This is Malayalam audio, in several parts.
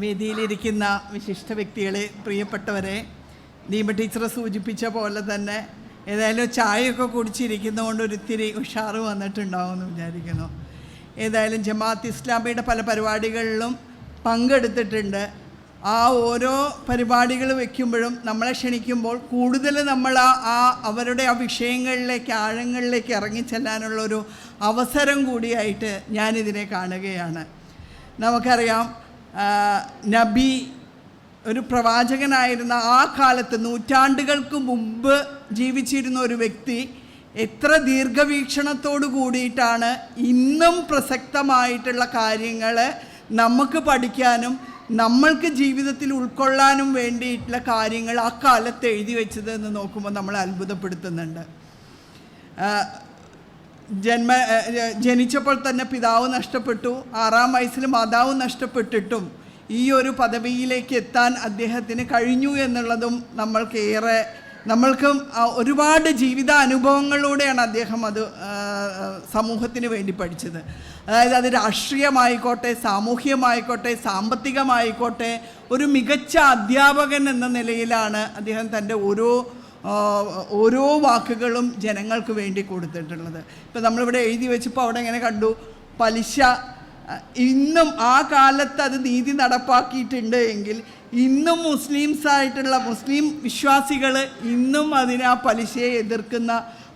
വേദിയിലിരിക്കുന്ന വിശിഷ്ട വ്യക്തികളെ പ്രിയപ്പെട്ടവരെ ദീപ ടീച്ചറെ സൂചിപ്പിച്ച പോലെ തന്നെ ഏതായാലും ചായയൊക്കെ കുടിച്ചിരിക്കുന്നതുകൊണ്ട് ഒരിത്തിരി ഉഷാറ് വന്നിട്ടുണ്ടാവും എന്ന് വിചാരിക്കുന്നു. ഏതായാലും ജമാഅത്ത് ഇസ്ലാമിയുടെ പല പരിപാടികളിലും പങ്കെടുത്തിട്ടുണ്ട്. ആ ഓരോ പരിപാടികൾ വയ്ക്കുമ്പോഴും നമ്മളെ ക്ഷണിക്കുമ്പോൾ കൂടുതൽ നമ്മൾ ആ ആ അവരുടെ ആ വിഷയങ്ങളിലേക്ക് ആഴങ്ങളിലേക്ക് ഇറങ്ങിച്ചെല്ലാനുള്ളൊരു അവസരം കൂടിയായിട്ട് ഞാനിതിനെ കാണുകയാണ്. നമുക്കറിയാം നബി ഒരു പ്രവാചകനായിരുന്ന ആ കാലത്ത് നൂറ്റാണ്ടുകൾക്ക് മുമ്പ് ജീവിച്ചിരുന്ന ഒരു വ്യക്തി എത്ര ദീർഘവീക്ഷണത്തോടു കൂടിയിട്ടാണ് ഇന്നും പ്രസക്തമായിട്ടുള്ള കാര്യങ്ങൾ നമുക്ക് പഠിക്കാനും നമ്മൾക്ക് ജീവിതത്തിൽ ഉൾക്കൊള്ളാനും വേണ്ടിയിട്ടുള്ള കാര്യങ്ങൾ ആ കാലത്ത് എഴുതി വെച്ചത് എന്ന് നോക്കുമ്പോൾ നമ്മളെ അത്ഭുതപ്പെടുത്തുന്നുണ്ട്. ജന്മ ജനിച്ചപ്പോൾ തന്നെ പിതാവ് നഷ്ടപ്പെട്ടു ആറാം വയസ്സിൽ മാതാവ് നഷ്ടപ്പെട്ടിട്ടും ഈ ഒരു പദവിയിലേക്ക് എത്താൻ അദ്ദേഹത്തിന് കഴിഞ്ഞു എന്നുള്ളതും നമ്മൾക്ക് ഏറെ നമ്മൾക്കും ഒരുപാട് ജീവിത അനുഭവങ്ങളിലൂടെയാണ് അദ്ദേഹം അത് സമൂഹത്തിന് വേണ്ടി പഠിച്ചത്. അതായത് അത് രാഷ്ട്രീയമായിക്കോട്ടെ സാമൂഹ്യമായിക്കോട്ടെ സാമ്പത്തികമായിക്കോട്ടെ ഒരു മികച്ച അധ്യാപകൻ എന്ന നിലയിലാണ് അദ്ദേഹം തന്റെ ഓരോ ഓരോ വാക്കുകളും ജനങ്ങൾക്ക് വേണ്ടി കൊടുത്തിട്ടുള്ളത്. ഇപ്പം നമ്മളിവിടെ എഴുതി വെച്ചപ്പോൾ അവിടെ ഇങ്ങനെ കണ്ടു പലിശ ഇന്നും ആ കാലത്ത് അത് നീതി നടപ്പാക്കിയിട്ടുണ്ട് എങ്കിൽ ഇന്നും മുസ്ലിംസ് ആയിട്ടുള്ള മുസ്ലിം വിശ്വാസികൾ ഇന്നും അതിനെ ആ പലിശയെ എതിർക്കുന്ന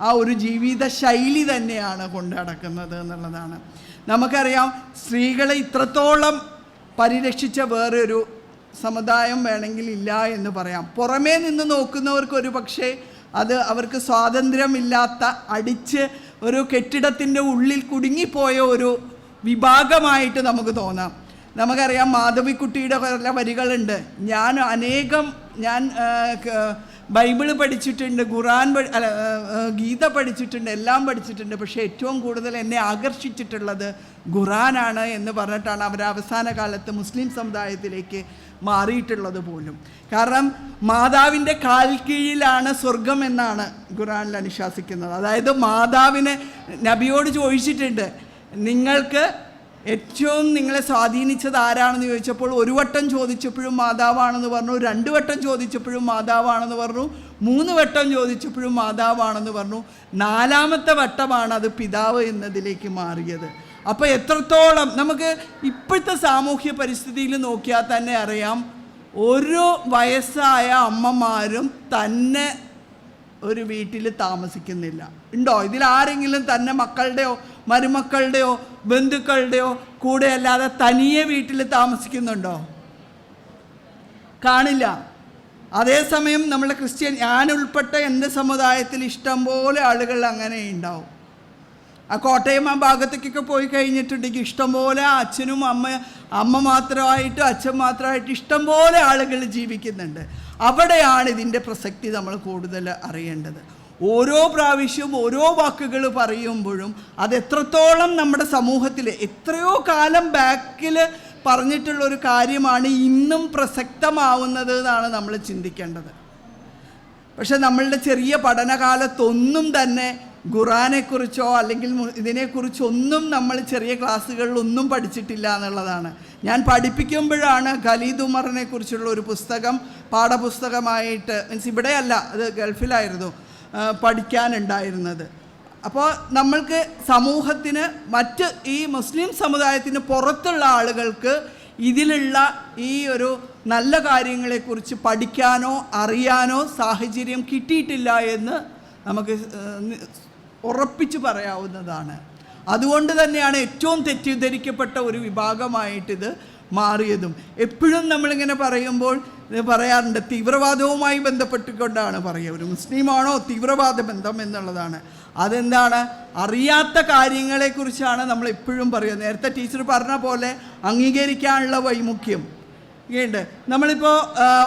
ആ ഒരു ജീവിത ശൈലി തന്നെയാണ് കൊണ്ടടക്കുന്നത് എന്നുള്ളതാണ്. നമുക്കറിയാം സ്ത്രീകളെ ഇത്രത്തോളം പരിരക്ഷിച്ച വേറൊരു സമുദായം വേണമെങ്കിൽ ഇല്ല എന്ന് പറയാം. പുറമേ നിന്ന് നോക്കുന്നവർക്ക് ഒരു പക്ഷേ അത് അവർക്ക് സ്വാതന്ത്ര്യമില്ലാത്ത അടിച്ച് ഒരു കെട്ടിടത്തിന്റെ ഉള്ളിൽ കുടുങ്ങിപ്പോയ ഒരു വിഭാഗമായിട്ട് നമുക്ക് തോന്നാം. നമുക്കറിയാം മാധവിക്കുട്ടിയുടെ പല വരികളുണ്ട്. ഞാൻ അനേകം ഞാൻ ബൈബിൾ പഠിച്ചിട്ടുണ്ട് ഖുറാൻ അല്ല ഗീത പഠിച്ചിട്ടുണ്ട് എല്ലാം പഠിച്ചിട്ടുണ്ട്. പക്ഷേ ഏറ്റവും കൂടുതൽ എന്നെ ആകർഷിച്ചിട്ടുള്ളത് ഖുറാനാണ് എന്ന് പറഞ്ഞിട്ടാണ് അവർ അവസാന കാലത്ത് മുസ്ലിം സമുദായത്തിലേക്ക് മാറിയിട്ടുള്ളത് പോലും. കാരണം മാതാവിന്റെ കാൽ കീഴിലാണ് സ്വർഗം എന്നാണ് ഖുറാനിൽ അനുശാസിക്കുന്നത്. അതായത് മാതാവിനെ നബിയോട് ചോദിച്ചിട്ടുണ്ട് നിങ്ങൾക്ക് ഏറ്റവും നിങ്ങളെ സ്വാധീനിച്ചത് ആരാണെന്ന് ചോദിച്ചപ്പോൾ ഒരു വട്ടം ചോദിച്ചപ്പോഴും മാതാവാണെന്ന് പറഞ്ഞു രണ്ട് വട്ടം ചോദിച്ചപ്പോഴും മാതാവാണെന്ന് പറഞ്ഞു മൂന്ന് വട്ടം ചോദിച്ചപ്പോഴും മാതാവാണെന്ന് പറഞ്ഞു. നാലാമത്തെ വട്ടമാണ് അത് പിതാവ് എന്നതിലേക്ക് മാറിയത്. അപ്പോൾ എത്രത്തോളം നമുക്ക് ഇപ്പോഴത്തെ സാമൂഹ്യ പരിസ്ഥിതിയിൽ നോക്കിയാൽ തന്നെ അറിയാം ഓരോ വയസ്സായ അമ്മമാരും തന്നെ ഒരു വീട്ടിൽ താമസിക്കുന്നില്ല. ഉണ്ടോ? ഇതിൽ ആരെങ്കിലും തന്നെ മക്കളുടെയോ മരുമക്കളുടെയോ ബന്ധുക്കളുടെയോ കൂടെ അല്ലാതെ തനിയെ വീട്ടിൽ താമസിക്കുന്നുണ്ടോ? കാണില്ല. അതേസമയം നമ്മുടെ ക്രിസ്ത്യൻ ഞാൻ ഉൾപ്പെട്ട എന്റെ സമുദായത്തിൽ ഇഷ്ടംപോലെ ആളുകൾ അങ്ങനെ ഉണ്ടാവും. ആ കോട്ടയം ആ ഭാഗത്തേക്കൊക്കെ പോയി കഴിഞ്ഞിട്ടുണ്ടെങ്കിൽ ഇഷ്ടംപോലെ അച്ഛനും അമ്മ അമ്മ മാത്രമായിട്ട് അച്ഛൻ മാത്രമായിട്ട് ഇഷ്ടംപോലെ ആളുകൾ ജീവിക്കുന്നുണ്ട്. അവിടെയാണ് ഇതിന്റെ പ്രസക്തി നമ്മൾ കൂടുതൽ അറിയേണ്ടത്. ഓരോ പ്രാവശ്യവും ഓരോ വാക്കുകൾ പറയുമ്പോഴും അത് എത്രത്തോളം നമ്മുടെ സമൂഹത്തിൽ എത്രയോ കാലം ബാക്കിൽ പറഞ്ഞിട്ടുള്ള ഒരു കാര്യമാണ് ഇന്നും പ്രസക്തമാവുന്നത് എന്നാണ് നമ്മൾ ചിന്തിക്കേണ്ടത്. പക്ഷെ നമ്മളുടെ ചെറിയ പഠനകാലത്തൊന്നും തന്നെ ഖുറാനെക്കുറിച്ചോ അല്ലെങ്കിൽ ഇതിനെക്കുറിച്ചൊന്നും നമ്മൾ ചെറിയ ക്ലാസ്സുകളിലൊന്നും പഠിച്ചിട്ടില്ല എന്നുള്ളതാണ്. ഞാൻ പഠിപ്പിക്കുമ്പോഴാണ് ഖലീദ് ഉമറിനെ കുറിച്ചുള്ള ഒരു പുസ്തകം പാഠപുസ്തകമായിട്ട് മീൻസ് ഇവിടെയല്ല അത് ഗൾഫിലായിരുന്നു. പഠിക്കാനുണ്ടായിരുന്നത്. അപ്പോൾ നമ്മൾക്ക് സമൂഹത്തിന് മറ്റ് ഈ മുസ്ലിം സമുദായത്തിന് പുറത്തുള്ള ആളുകൾക്ക് ഇതിലുള്ള ഈ ഒരു നല്ല കാര്യങ്ങളെക്കുറിച്ച് പഠിക്കാനോ അറിയാനോ സാഹചര്യം കിട്ടിയിട്ടില്ല എന്ന് നമുക്ക് ഉറപ്പിച്ചു പറയാവുന്നതാണ്. അതുകൊണ്ട് തന്നെയാണ് ഏറ്റവും തെറ്റിദ്ധരിക്കപ്പെട്ട ഒരു വിഭാഗമായിട്ടിത് മാറിയതും. എപ്പോഴും നമ്മളിങ്ങനെ പറയുമ്പോൾ പറയാറുണ്ട് തീവ്രവാദവുമായി ബന്ധപ്പെട്ടുകൊണ്ടാണ് പറയുക. ഒരു മുസ്ലിമാണോ തീവ്രവാദ ബന്ധം എന്നുള്ളതാണ്. അതെന്താണ്? അറിയാത്ത കാര്യങ്ങളെക്കുറിച്ചാണ് നമ്മൾ എപ്പോഴും പറയുക. നേരത്തെ ടീച്ചർ പറഞ്ഞ പോലെ അംഗീകരിക്കാനുള്ള വൈമുഖ്യം. ഉണ്ട് നമ്മളിപ്പോൾ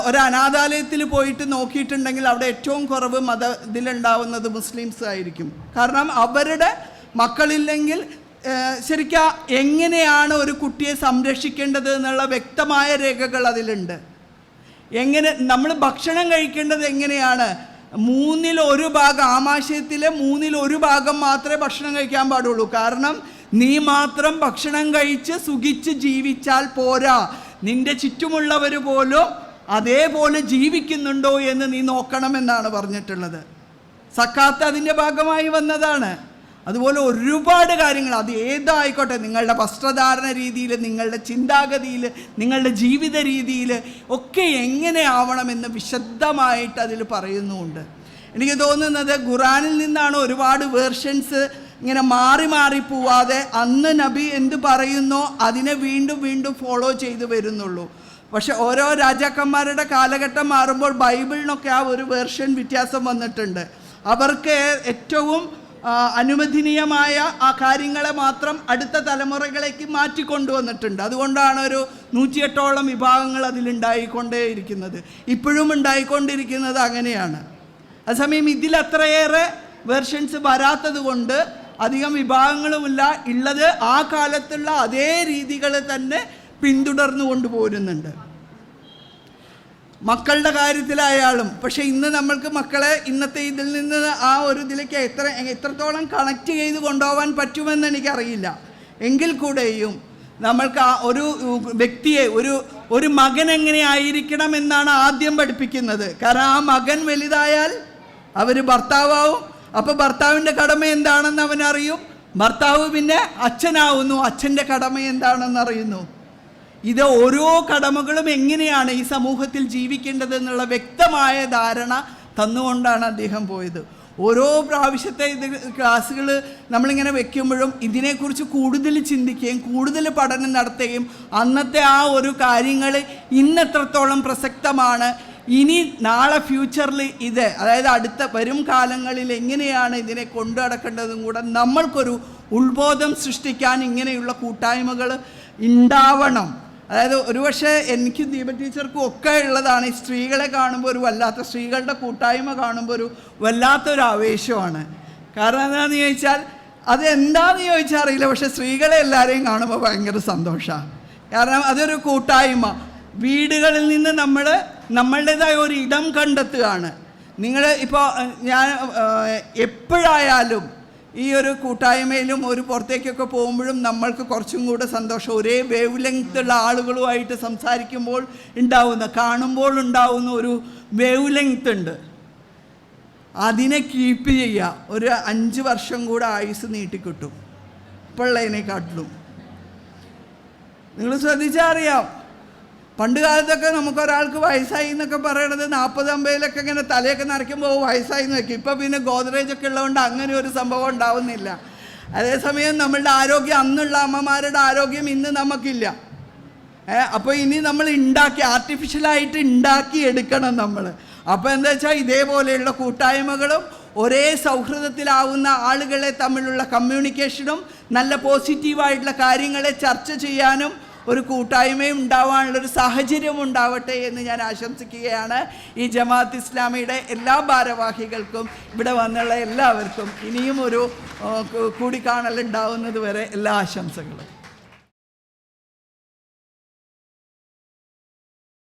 ഒരു അനാഥാലയത്തിൽ പോയിട്ട് നോക്കിയിട്ടുണ്ടെങ്കിൽ അവിടെ ഏറ്റവും കുറവ് മത ഇതിലുണ്ടാവുന്നത് മുസ്ലിംസ് ആയിരിക്കും. കാരണം അവരുടെ മക്കളില്ലെങ്കിൽ ശരിക്കും എങ്ങനെയാണ് ഒരു കുട്ടിയെ സംരക്ഷിക്കേണ്ടത് എന്നുള്ള വ്യക്തമായ രേഖകൾ അതിലുണ്ട്. എങ്ങനെ നമ്മൾ ഭക്ഷണം കഴിക്കേണ്ടത് എങ്ങനെയാണ്? മൂന്നിൽ ഒരു ഭാഗം ആമാശയത്തിലെ മൂന്നിൽ ഒരു ഭാഗം മാത്രമേ ഭക്ഷണം കഴിക്കാൻ പാടുള്ളൂ. കാരണം നീ മാത്രം ഭക്ഷണം കഴിച്ച് സുഖിച്ച് ജീവിച്ചാൽ പോരാ. നിന്റെ ചുറ്റുമുള്ളവർ പോലും അതേപോലെ ജീവിക്കുന്നുണ്ടോ എന്ന് നീ നോക്കണമെന്നാണ് പറഞ്ഞിട്ടുള്ളത്. സക്കാത്ത് അതിന്റെ ഭാഗമായി വന്നതാണ്. അതുപോലെ ഒരുപാട് കാര്യങ്ങൾ. അത് ഏതായിക്കോട്ടെ നിങ്ങളുടെ വസ്ത്രധാരണ രീതിയിൽ നിങ്ങളുടെ ചിന്താഗതിയിൽ നിങ്ങളുടെ ജീവിത രീതിയിൽ ഒക്കെ എങ്ങനെ ആവണമെന്ന് വിശദമായിട്ട് അതിൽ പറയുന്നുമുണ്ട് എനിക്ക് തോന്നുന്നത് ഖുറാനിൽ നിന്നാണ് ഒരുപാട് വേർഷൻസ് ഇങ്ങനെ മാറി മാറി പോവാതെ അന്ന് നബി എന്ത് പറയുന്നോ അതിനെ വീണ്ടും വീണ്ടും ഫോളോ ചെയ്തു വരുന്നുള്ളൂ. പക്ഷെ ഓരോ രാജാക്കന്മാരുടെ കാലഘട്ടം മാറുമ്പോൾ ബൈബിളിനൊക്കെ ആ ഒരു വേർഷൻ വ്യത്യാസം വന്നിട്ടുണ്ട്. അവർക്ക് ഏറ്റവും അനുവദനീയമായ ആ കാര്യങ്ങളെ മാത്രം അടുത്ത തലമുറകളിലേക്ക് മാറ്റിക്കൊണ്ടുവന്നിട്ടുണ്ട് അതുകൊണ്ടാണ് ഒരു നൂറ്റിയെട്ടോളം വിഭാഗങ്ങൾ അതിലുണ്ടായിക്കൊണ്ടേയിരിക്കുന്നത്. ഇപ്പോഴും ഉണ്ടായിക്കൊണ്ടിരിക്കുന്നത് അങ്ങനെയാണ്. അതേസമയം ഇതിൽ അത്രയേറെ വേർഷൻസ് വരാത്തത് കൊണ്ട് അധികം വിഭാഗങ്ങളുമില്ല. ഉള്ളത് ആ കാലത്തുള്ള അതേ രീതികൾ തന്നെ പിന്തുടർന്നു കൊണ്ടുപോരുന്നുണ്ട് മക്കളുടെ കാര്യത്തിലായാലും പക്ഷേ ഇന്ന് നമ്മൾക്ക് മക്കളെ ഇന്നത്തെ ഇതിൽ നിന്ന് ആ ഒരു ഇതിലേക്ക് എത്ര എത്രത്തോളം കണക്ട് ചെയ്ത് കൊണ്ടുപോകാൻ പറ്റുമെന്ന് എനിക്കറിയില്ല. എങ്കിൽ കൂടെയും നമ്മൾക്ക് ആ ഒരു വ്യക്തിയെ ഒരു ഒരു മകൻ എങ്ങനെ ആയിരിക്കണം എന്നാണ് ആദ്യം പഠിപ്പിക്കുന്നത്. കാരണം ആ മകൻ വലുതായാൽ അവർ ഭർത്താവാവും. അപ്പോൾ ഭർത്താവിന്റെ കടമ എന്താണെന്ന് അവനറിയും. ഭർത്താവ് പിന്നെ അച്ഛനാവുന്നു. അച്ഛന്റെ കടമ എന്താണെന്ന് അറിയുന്നു. ഇത് ഓരോ കടമകളും എങ്ങനെയാണ് ഈ സമൂഹത്തിൽ ജീവിക്കേണ്ടതെന്നുള്ള വ്യക്തമായ ധാരണ തന്നുകൊണ്ടാണ് അദ്ദേഹം പോയത്. ഓരോ പ്രാവശ്യത്തെ ഇത് ക്ലാസ്സുകൾ നമ്മളിങ്ങനെ വെക്കുമ്പോഴും ഇതിനെക്കുറിച്ച് കൂടുതൽ ചിന്തിക്കുകയും കൂടുതൽ പഠനം നടത്തുകയും അന്നത്തെ ആ ഒരു കാര്യങ്ങൾ ഇന്നെത്രത്തോളം പ്രസക്തമാണ് ഇനി നാളെ ഫ്യൂച്ചറിൽ ഇത് അതായത് അടുത്ത വരും കാലങ്ങളിൽ എങ്ങനെയാണ് ഇതിനെ കൊണ്ടു നടക്കേണ്ടതും കൂടെ നമ്മൾക്കൊരു ഉത്ബോധം സൃഷ്ടിക്കാൻ ഇങ്ങനെയുള്ള കൂട്ടായ്മകൾ ഉണ്ടാവണം. അതായത് ഒരുപക്ഷെ എനിക്കും ദീപ ടീച്ചർക്കും ഒക്കെ ഉള്ളതാണ് ഈ സ്ത്രീകളെ കാണുമ്പോൾ ഒരു വല്ലാത്ത സ്ത്രീകളുടെ കൂട്ടായ്മ കാണുമ്പോൾ ഒരു വല്ലാത്തൊരു ആവേശമാണ്. കാരണം എന്താണെന്ന് ചോദിച്ചാൽ അത് എന്താണെന്ന് ചോദിച്ചാൽ അറിയില്ല. പക്ഷെ സ്ത്രീകളെ എല്ലാവരെയും കാണുമ്പോൾ ഭയങ്കര സന്തോഷമാണ്. കാരണം അതൊരു കൂട്ടായ്മ. വീടുകളിൽ നിന്ന് നമ്മൾ നമ്മളുടേതായ ഒരു ഇടം കണ്ടെത്തുകയാണ്. നിങ്ങൾ ഇപ്പോൾ ഞാൻ എപ്പോഴായാലും ഈ ഒരു കൂട്ടായ്മയിലും ഒരു പുറത്തേക്കൊക്കെ പോകുമ്പോഴും നമ്മൾക്ക് കുറച്ചും കൂടെ സന്തോഷം. ഒരേ വേവ് ലെങ്ത്തുള്ള ആളുകളുമായിട്ട് സംസാരിക്കുമ്പോൾ ഉണ്ടാവുന്ന കാണുമ്പോൾ ഉണ്ടാവുന്ന ഒരു വേവ് ലെങ്ത് ഉണ്ട്. അതിനെ കീപ്പ് ചെയ്യുക. ഒരു അഞ്ച് വർഷം കൂടെ ആയുസ് നീട്ടിക്കിട്ടും. ഇപ്പോഴുള്ളതിനെക്കാട്ടിലും നിങ്ങൾ ശ്രദ്ധിച്ചാൽ അറിയാം. പണ്ട് കാലത്തൊക്കെ നമുക്ക് ഒരാൾക്ക് വയസ്സായി എന്നൊക്കെ പറയണത് നാൽപ്പത് അമ്പതിലൊക്കെ ഇങ്ങനെ തലയൊക്കെ നിറയ്ക്കുമ്പോൾ വയസ്സായി എന്ന് വയ്ക്കും ഇപ്പം പിന്നെ ഗോദ്രേജ് ഒക്കെ ഉള്ളതുകൊണ്ട് അങ്ങനെ ഒരു സംഭവം ഉണ്ടാവുന്നില്ല. അതേസമയം നമ്മളുടെ ആരോഗ്യം അന്നുള്ള അമ്മമാരുടെ ആരോഗ്യം ഇന്ന് നമുക്കില്ല. അപ്പോൾ ഇനി നമ്മൾ ഉണ്ടാക്കി ആർട്ടിഫിഷ്യലായിട്ട് ഉണ്ടാക്കി എടുക്കണം നമ്മൾ അപ്പോൾ എന്താ വെച്ചാൽ ഇതേപോലെയുള്ള കൂട്ടായ്മകളും ഒരേ സൗഹൃദത്തിലാവുന്ന ആളുകളെ തമ്മിലുള്ള കമ്മ്യൂണിക്കേഷനും നല്ല പോസിറ്റീവായിട്ടുള്ള കാര്യങ്ങളെ ചർച്ച ചെയ്യാനും ഒരു കൂട്ടായ്മയും ഉണ്ടാവാനുള്ള ഒരു സാഹചര്യം ഉണ്ടാവട്ടെ എന്ന് ഞാൻ ആശംസിക്കുകയാണ്. ഈ ജമാഅത്ത് ഇസ്ലാമിയുടെ എല്ലാ ഭാരവാഹികൾക്കും ഇവിടെ വന്നുള്ള എല്ലാവർക്കും ഇനിയും ഒരു കൂടിക്കാണലുണ്ടാവുന്നത് വരെ എല്ലാ ആശംസകളും.